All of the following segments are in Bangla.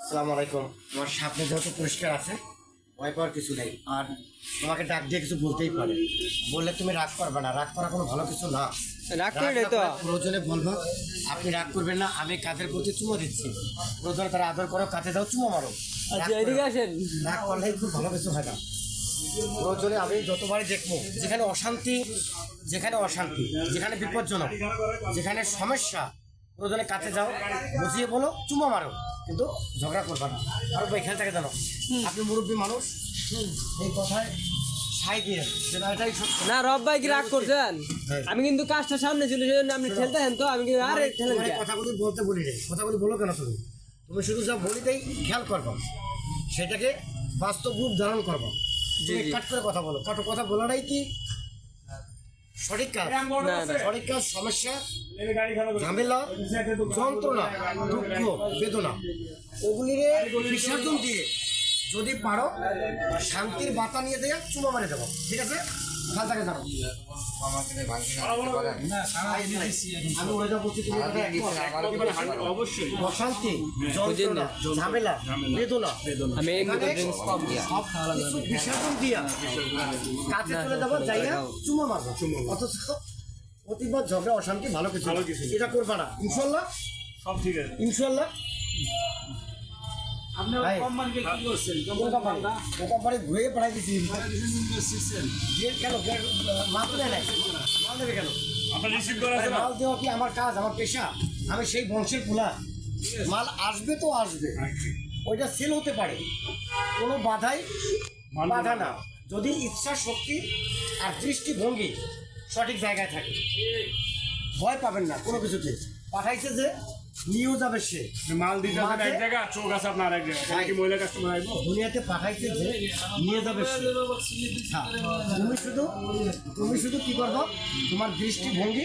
আসসালামু আলাইকুম। তোমার সামনে যেহেতু পরিষ্কার আছে ভয় পাওয়ার কিছু নেই। আর তোমাকে ডাক দিয়ে কিছু বলতেই পারে। বললে তুমি রাগ করবে না। রাগ করা কোনো ভালো কিছু না। রাগ করি নাই তো। প্রয়োজনে বলব আপনি রাগ করবেন না আমি কাদের প্রতি চুমো দিচ্ছি। প্রয়োজনে তারা আদর করো কাছে যাও চুমো মারো। আচ্ছা এদিকে আসেন। রাগ করলে খুব ভালো কিছু হয় না। প্রয়োজনে আমি যতবারই দেখব যেখানে অশান্তি যেখানে অশান্তি যেখানে বিপজ্জনক যেখানে সমস্যা প্রয়োজনে কাছে যাও বুঝিয়ে বলো চুমো মারো। কিন্তু ঝগড়া করবে না। আর ভাই খেয়াল থাকে জানো আপনি মুরব্বী মানুষ। এই কথায় সাই যে না, রব ভাই কি রাগ করছেন? হ্যাঁ। আমি কিন্তু কাজটা সামনে ছিল সেজন্য আপনি ঠেলতেছেন তো আমি কিন্তু আরে ঠেলেন তোমার এই কথাগুলি বলতে বলি রে কথাগুলি বলো কেন তুমি তুমি শুধু যা বলিতেই খেয়াল করব। সেটাকে বাস্তব রূপ ধারণ করব। জি। কাট করে কথা বলো। কাটো কথা বলাটাই কি? সঠিক কাজ। সঠিক কাজ সমস্যা ঝামেলা যন্ত্রণা দুঃখ বেদনা। ওগুলিরে বিসর্জন দিয়ে যদি পারো শান্তির বাতা নিয়ে দেয়া চুমা মারে দেবো। ঠিক আছে? ওটা একমত? অবশ্যই। অশান্তি ঝামেলা বেদনা। আমি এই এখানে ড্রিঙ্কস কম দিয়া। সব কিছু বিসর্জন দিয়া। কাছে চলে যাব যাইয়া চুমা মারবো। অথচ প্রতিবার ঝগড়া অশান্তি ভালো কিছু। এটা করবা না। ইনশাল্লাহ। সব ঠিক আছে। ইনশাল্লাহ। কোম্পানি? ঘুরে পাঠাই কেন মাল দেয় নাই? মাল দেবে কেন? মাল দেওয়া কি আমার কাজ আমার পেশা? আমি সেই বংশের পোলা। মাল আসবে তো আসবে। ওইটা সেল হতে পারে। কোনো বাধাই বাধা না। যদি ইচ্ছা শক্তি আর দৃষ্টিভঙ্গি সঠিক জায়গায় থাকে। ভয় পাবেন না কোনো কিছুতে। পাঠাইছে যে নিয়েও যাবে সে। মাল দিতে হবে এক জায়গা চোখ আছে আপনার এক জায়গা কি মহিলা কাস্টমার আসব? দুনিয়াতে পাঠাইছে যে নিয়ে যাবে সে। হ্যাঁ, তুমি শুধু তুমি শুধু কি করব? তোমার দৃষ্টিভঙ্গি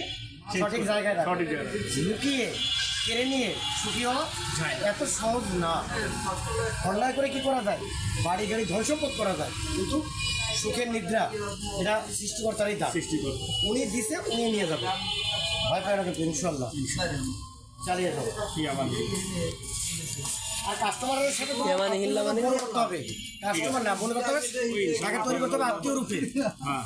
সঠিক জায়গায় রাখো। জায়গায়। লুকিয়ে কেড়ে নিয়ে সুখী হওয়া এত সহজ না। অন্যায় করে কি করা যায়? বাড়ি গাড়ি ধ্বংসপদ করা যায়। কিন্তু সুখের নিদ্রা এটা সৃষ্টিকর্তারই করব উনি দিছে উনি নিয়ে যাবে। ভয় পায় না কিন্তু ইনশাল্লাহ চালিয়ে যাব আর কাস্টমারের সাথে মানে হিল্লা মানে? মনে করতে হবে। কাস্টমার না মনে করতে হবে তাকে তৈরি করতে হবে আত্মীয় রূপে। হ্যাঁ।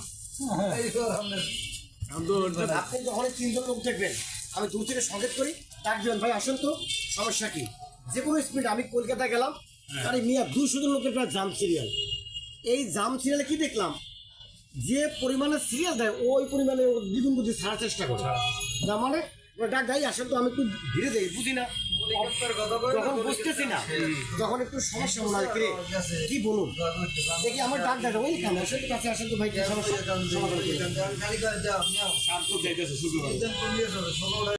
আপনি যখন তিনজন লোক দেখবেন আমি দূর থেকে সংকেত করি ডাক দিবেন ভাই আসুন তো সমস্যা কি? যে কোনো স্পিড আমি কলকাতায় গেলাম আরে মিয়া দুশো জন লোকের প্রায় জাম সিরিয়াল এই জাম সিরিয়ালে কি দেখলাম? যে পরিমাণে সিরিয়াল দেয় ওই পরিমাণে দ্বিগুণ বুদ্ধি ছাড়ার চেষ্টা করে। মানে ডাক দেয় আসেন তো আমি একটু ধীরে দেই বুঝি না। যখন বুঝতেছি না যখন একটু সমস্যা মনে হয় কিরে, কি বলুন? দেখি আমার ডাক ডাক ওই কেন আসেন কাছে আসেন তো ভাই কি সমস্যা? সমাধান করি।